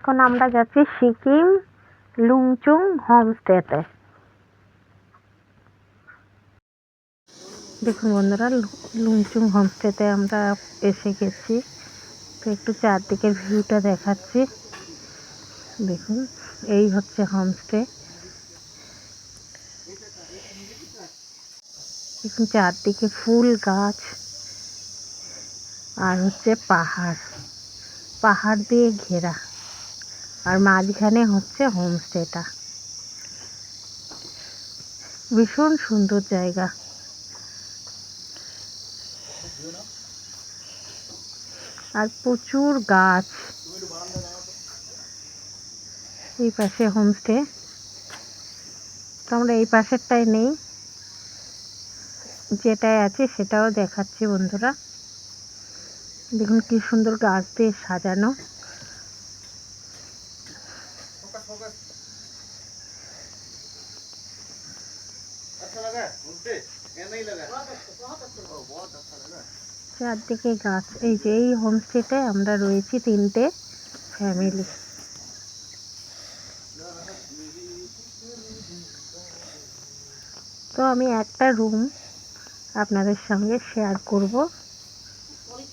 এখন আমরা যাচ্ছি সিকিম, লুংচুং, হোমস্টেতে। দেখুন বন্ধুরা লুংচুং হোমস্টেতে আমরা এসে গেছি। তো একটু চারদিকের ভিউটা দেখাচ্ছি। দেখুন, এই হচ্ছে হোমস্টে। দেখুন চারদিকে ফুল গাছ আর হচ্ছে পাহাড়। পাহাড় দিয়ে ঘেরা। আর মাঝখানে হচ্ছে হোমস্টেটা। ভীষণ সুন্দর জায়গা। আর প্রচুর গাছ। এই পাশে হোমস্টে। তো আমরা এই পাশেরটাই নেই। যেটাই আছে সেটাও দেখাচ্ছি বন্ধুরা। দেখুন কি সুন্দর গাছ দিয়ে সাজানো। চারদিকে গাছ। এই যে এই হোমস্টেতে আমরা রয়েছি তিনটে ফ্যামিলি তো আমি একটা রুম আপনাদের সঙ্গে শেয়ার করব।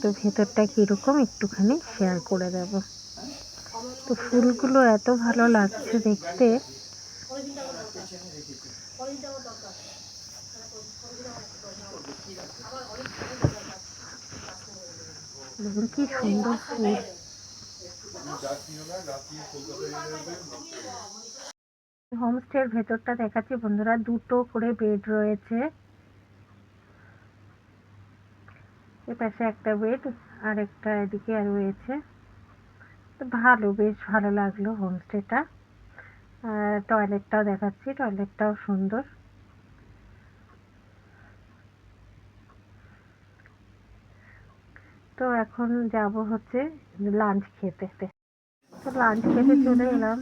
তো ভেতরটা কীরকম একটুখানি শেয়ার করে দেব। তো ফুলগুলো এত ভালো লাগছে দেখতে। দেখুন কি সুন্দর ফুল। হোমস্টের ভেতরটা দেখাচ্ছি। বন্ধুরা, দুটো করে বেড রয়েছে। এপাশে একটা বেড, আর একটা এদিকে রয়েছে। তো ভালো, বেশ ভালো লাগল হোমস্টেটা। আর টয়লেটটাও দেখাচ্ছি। টয়লেটটাও সুন্দর। তো এখন যাব হচ্ছে লাঞ্চ খেতে। তো লাঞ্চ খেতে চলে এলাম।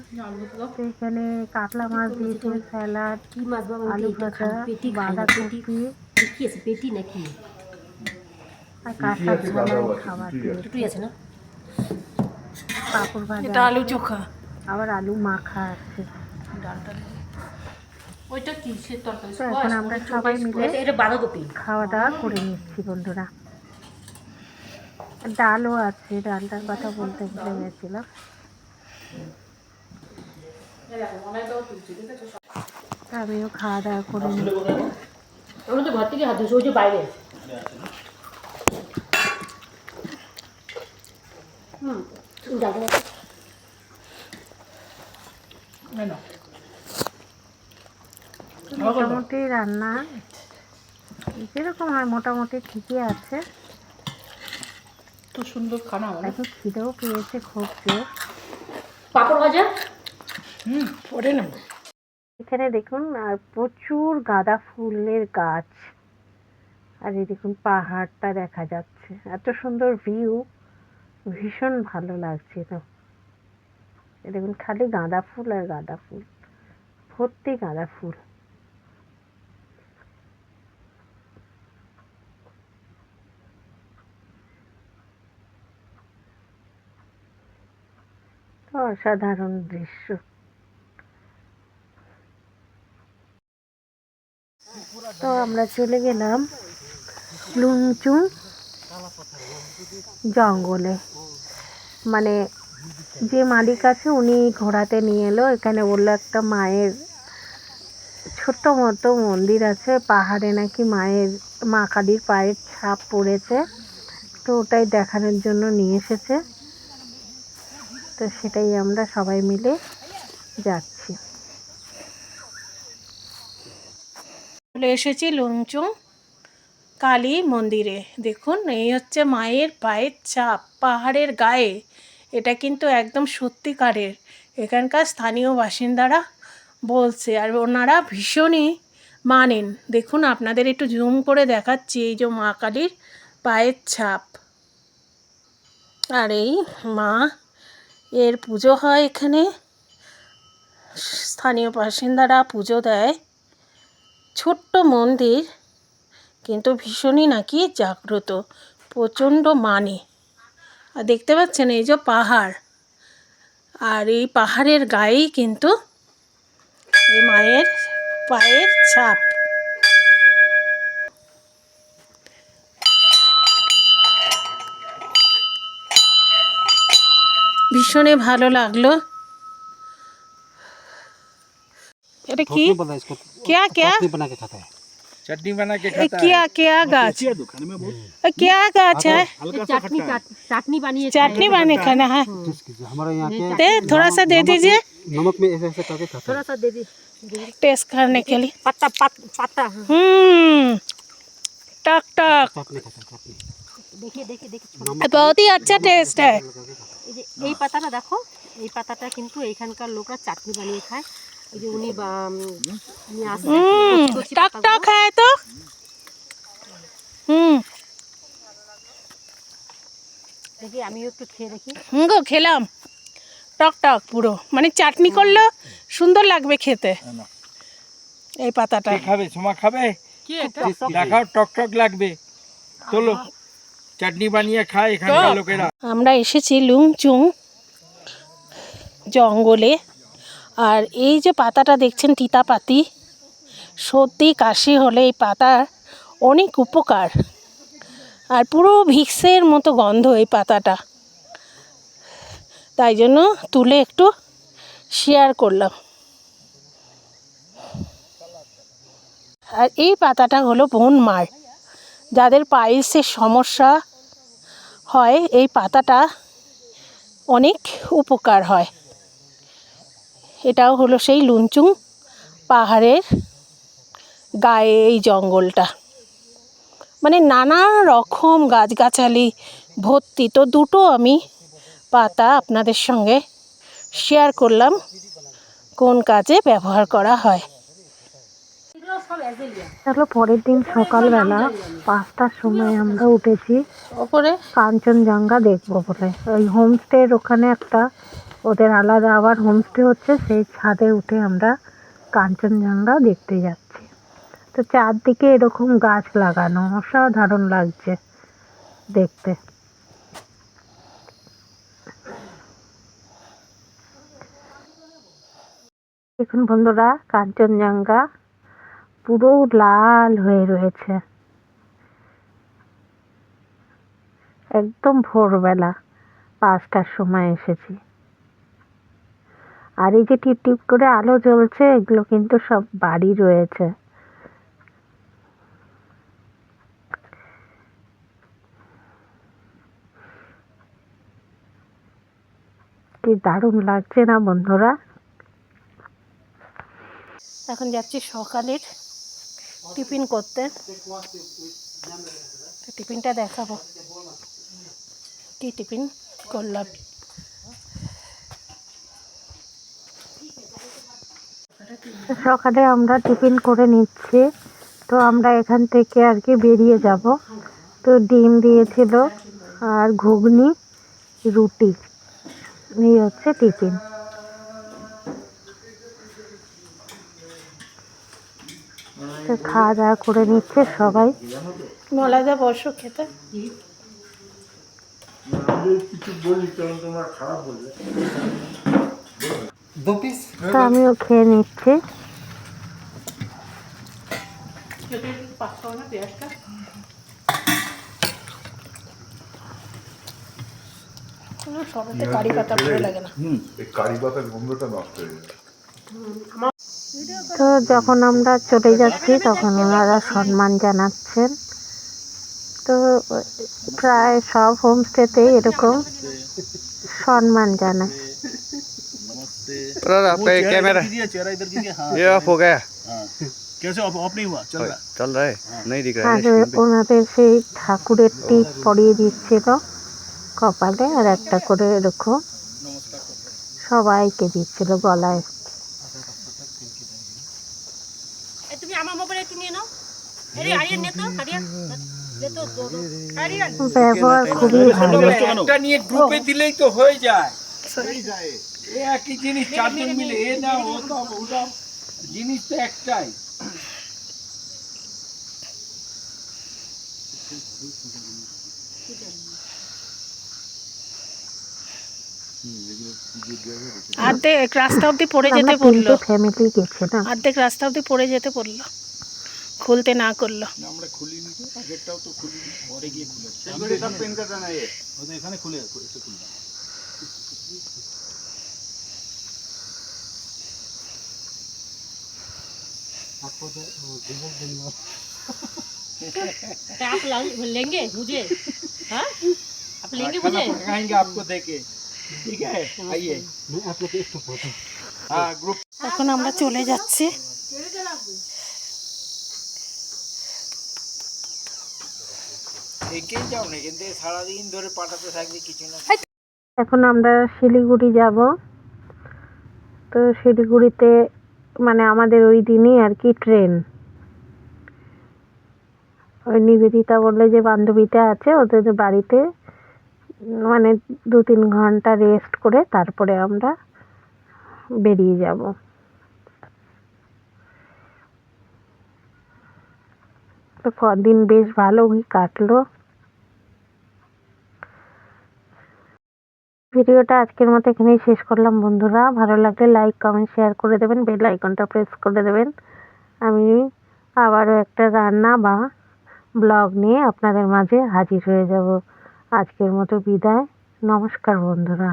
তো এখানে কাতলা মাছ দিয়েছে স্যালাড কি মাছ আলু ভাজা খাব, পেটি খাই না, পেটি বাঁধাকপি কি আছে? পেটি নাকি আর কাঁচা ছোলার খাবার আছে না? পাঁপড় ভাজা। এটা আলু চোখা। আবার আলু মাখা আছে। ওইটা কি? সে তরকারি। এখন আমরা সবাই মিলে এটা- এটা বাঁধাকপি। খাওয়া দাওয়া করে নিচ্ছি বন্ধুরা। ডালও আছে ডালটার কথা বলতে ভুলে গেছিলাম। তো আমিও খাওয়া দাওয়া করে নিচ্ছি আমরা তো ঘর থেকে হাত ধুয়েছি ওই যে বাইরে হুম যাব মোটামুটি রান্না যেরকম হয় মোটামুটি ঠিকই আছে। সুন্দর খানা আমার এখন খিদেও পেয়েছে খুব জোর। পাপড় ভাজা? হুম পরে না এখানে দেখুন আর প্রচুর গাঁদা ফুলের গাছ। আর এই দেখুন পাহাড়টা দেখা যাচ্ছে। এত সুন্দর ভিউ ভীষণ ভালো লাগছে তো। এই দেখুন খালি গাঁদা ফুল আর গাঁদা ফুল। ভর্তি গাঁদা ফুল। অসাধারণ দৃশ্য। তো আমরা চলে গেলাম লুংচুং জঙ্গলে। মানে যে মালিক আছে উনি ঘোড়াতে নিয়ে এলো। এখানে বলল একটা মায়ের ছোট্ট মতো মন্দির আছে। পাহাড়ে নাকি মায়ের, মা কালীর পায়ের ছাপ পড়েছে। তো ওটাই দেখানোর জন্য নিয়ে এসেছে। তো সেটাই আমরা সবাই মিলে যাচ্ছি। চলে এসেছি লুংচুং কালী মন্দিরে। দেখুন, এই হচ্ছে মায়ের পায়ের ছাপ পাহাড়ের গায়ে। এটা কিন্তু একদম সত্যিকারের। এখানকার স্থানীয় বাসিন্দারা বলছে, আর ওনারা ভীষণই মানেন। দেখুন, আপনাদের একটু জুম করে দেখাচ্ছি, এই যে মা কালীর পায়ের ছাপ আর এই মা এর পুজো হয় এখানে। স্থানীয় বাসিন্দারা পুজো দেয়। ছোট্ট মন্দির, কিন্তু ভীষণই নাকি জাগ্রত, প্রচণ্ড মানে। আর দেখতে পাচ্ছেন এই যে পাহাড়। আর এই পাহাড়ের গায়েই কিন্তু এই মায়ের পায়ের ছাপ। ভীষণই ভালো লাগলো এটা কি नहीं पता इसको क्या क्या नहीं बना के खाता है चटनी बना के ये खाता क्या क्या गाछ ये क्या गाछ है চাটনি চাট- চাটনি বানিয়ে चटनी बने खाना है टेस्ट कीजिए हमारे यहाँ के दे थोड़ा सा दे दीजिए नमक में ऐसे ऐसे करके खाता है थोड़ा सा दे दी टेस्ट करने के लिए पत्ता पत- पत्ता हाँ। हम्म टक टक चटनी खाता है चटनी देखिए देखिए देखिए बहुत ही अच्छा टेस्ट है এই যে এই পাতাটা দেখো এই পাতাটা কিন্তু এইখানকার লোকরা চাটনি বানিয়ে খায় এই যে উনি বা- উম, নিয়ে আসে हम्म কচি टक পাতাগুলো। टक है तो হুম দেখি আমিও একটু খেয়ে দেখি হুম গো খেলাম টক টক পুরো মানে চাটনি করলে সুন্দর লাগবে খেতে এই পাতাটা কে খাবে সোমা খাবে কি দেখাও টক টক লাগবে চলো চাটনি বানিয়ে খায় এখানকার লোকেরা। আমরা এসেছি লুংচুং জঙ্গলে। আর এই যে পাতাটা দেখছেন তিতা পাতি সর্দি কাশি হলে এই পাতার অনেক উপকার। আর পুরো ভিক্সের মতো গন্ধ এই পাতাটা। তাই জন্য তুলে একটু শেয়ার করলাম। আর এই পাতাটা হলো বোন মার। যাদের পাইলসের সমস্যা হয়, এই পাতাটা অনেক উপকার হয়। এটাও হলো সেই লুনচুং পাহাড়ের গায়ে এই জঙ্গলটা। মানে নানা রকম গাছগাছালি ভর্তি। তো দুটো আমি পাতা আপনাদের সঙ্গে শেয়ার করলাম, কোন কাজে ব্যবহার করা হয়। পরের দিন সকালবেলা পাঁচটার সময় আমরা উঠেছি। ওপরে? কাঞ্চনজঙ্ঘা দেখব বলে। ওই হোমস্টের ওখানে একটা ওদের আলাদা আবার হোমস্টে হচ্ছে সেই ছাদে উঠে আমরা কাঞ্চনজঙ্ঘা দেখতে যাচ্ছি। তো চারদিকে এরকম গাছ লাগানো অসাধারণ লাগছে দেখতে। দেখুন বন্ধুরা কাঞ্চনজঙ্ঘা পুরো লাল হয়ে রয়েছে। একদম ভোরবেলা পাঁচটার সময় এসেছি। আর এই যে টিপ টিপ করে আলো জ্বলছে, এগুলো কিন্তু সব বাড়ি রয়েছে। কি দারুণ লাগছে না বন্ধুরা? এখন যাচ্ছি সকালের টিফিন করতে। টিফিনটা দেখাবো। কি টিফিন করলাম? সকালে আমরা টিফিন করে নিচ্ছি। তো আমরা এখান থেকে আর কি বেরিয়ে যাব। তো ডিম দিয়েছিল আর ঘুগনি, রুটি। এই হচ্ছে টিফিন। বসে খাওয়া দাওয়া করে নিচ্ছে সবাই। মলা যা বসো খেতে। আমিও খেয়ে নিচ্ছি। কারি পাতা ভালো লাগে না। কারি পাতার গন্ধটা নষ্ট হয়ে যায়। তো যখন আমরা চলে যাচ্ছি তখন ওনারা সম্মান জানাচ্ছেন তো প্রায় সব হোমস্টেতেই এরকম সম্মান জানায় सर आपका ये कैमरा चेहरा इधर कीजिए हाँ ये ऑफ हो गया कैसे ऑफ ऑफ नहीं हुआ चल रहा चल रहा है नहीं दिख रहा আর है स्क्रीन पे ওনাদের সেই ঠাকুরের টিপ পরিয়ে দিচ্ছিল কপালে আর একটা করে এরকম সবাইকে দিচ্ছিল গলায় ব্যবহার খুবই ভালো একটা নিয়ে গ্রুপে দিলেই তো হয়ে যায়। একই জিনিস চারজন মিলে এ না ও দাও ও জিনিস তো একটাই। অর্ধেক রাস্তা অব্দি পড়ে যেতে বলল। ফ্যামিলি গেছে না। অর্ধেক রাস্তা অব্দি পড়ে যেতে বলল। খুলতে না করলো আমরা খুলিনি তো আগেরটাও তো খুলিনি পরে গিয়ে খুলেছি ওদের এখানে খুলে এসে খুললাম आपको तो वो डीजल देने क्या आप ला- लेंगे मुझे हाँ आप लेंगे खाना मुझे पकाएंगे आपको देके ठीक है आइए मैं आप लोग एक तो फोटो हाँ ग्रुप এখন আমরা চলে যাচ্ছি এখন আমরা শিলিগুড়ি যাব। তো শিলিগুড়িতে মানে আমাদের ওই দিনই আর কি ট্রেন। ওই নিবেদিতা বললে যে বান্ধবীটা আছে, ওদের বাড়িতে মানে দু তিন ঘণ্টা রেস্ট করে তারপরে আমরা বেরিয়ে যাব। তো কদিন বেশ ভালোই কাটলো। ভিডিওটা আজকের মতো এখানেই শেষ করলাম বন্ধুরা। ভালো লাগলে লাইক কমেন্ট শেয়ার করে দেবেন বেল আইকনটা প্রেস করে দেবেন। আমি আবারও একটা রান্না বা ব্লগ নিয়ে আপনাদের মাঝে হাজির হয়ে যাব। আজকের মতো বিদায়। নমস্কার বন্ধুরা।